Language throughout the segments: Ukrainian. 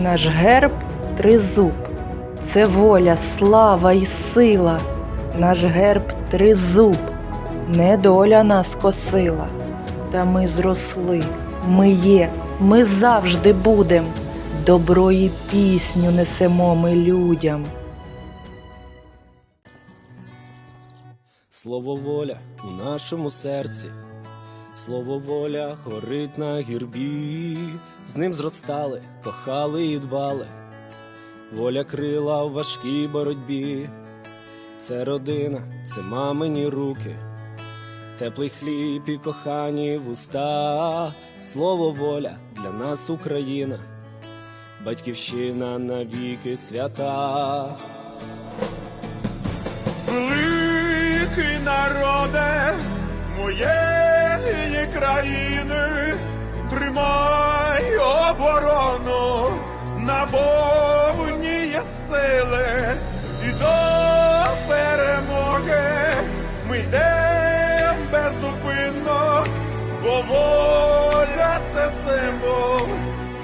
Наш герб тризуб, це воля, слава і сила. Наш герб тризуб, недоля нас косила. Та ми зросли, ми є, ми завжди будем. Добро і пісню несемо ми людям. Слово воля у нашому серці, слово воля горить на гірбі, з ним зростали, кохали і дбали, воля крила в важкій боротьбі, це родина, це мамині руки, теплий хліб і кохані вуста, слово воля для нас Україна, батьківщина навіки свята. Великий народе моєї країни, тримай оборону, на повні є сили і до перемоги ми йдемо беззупинно, бо воля це символ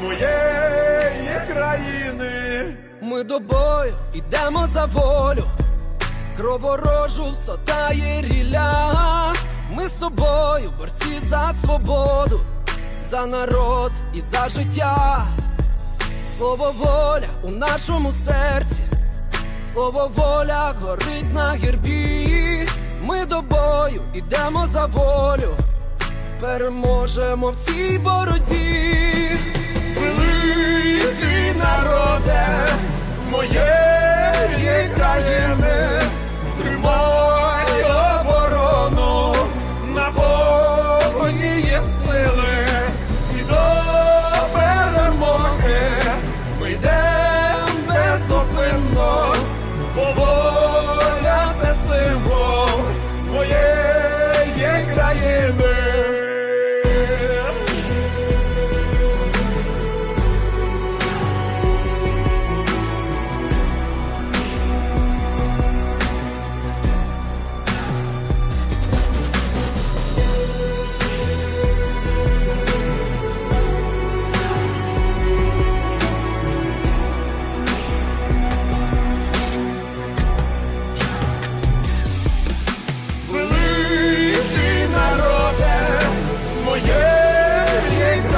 моєї країни. Ми до бою йдемо за волю, кроворожу всотає ріля. З тобою, борці за свободу, за народ і за життя. Слово воля у нашому серці, слово воля горить на гербі. Ми до бою йдемо за волю, переможемо в цій боротьбі. Великий народе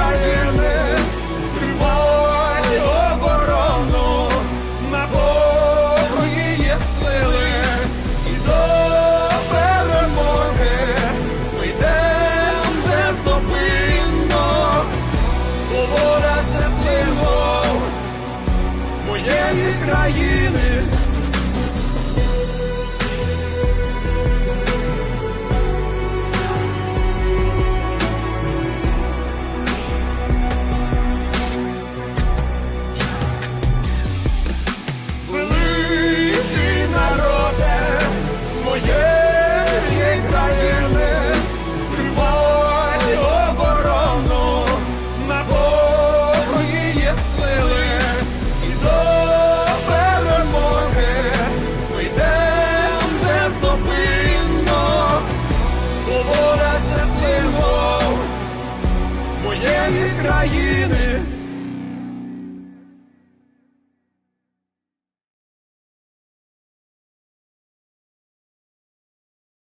моєї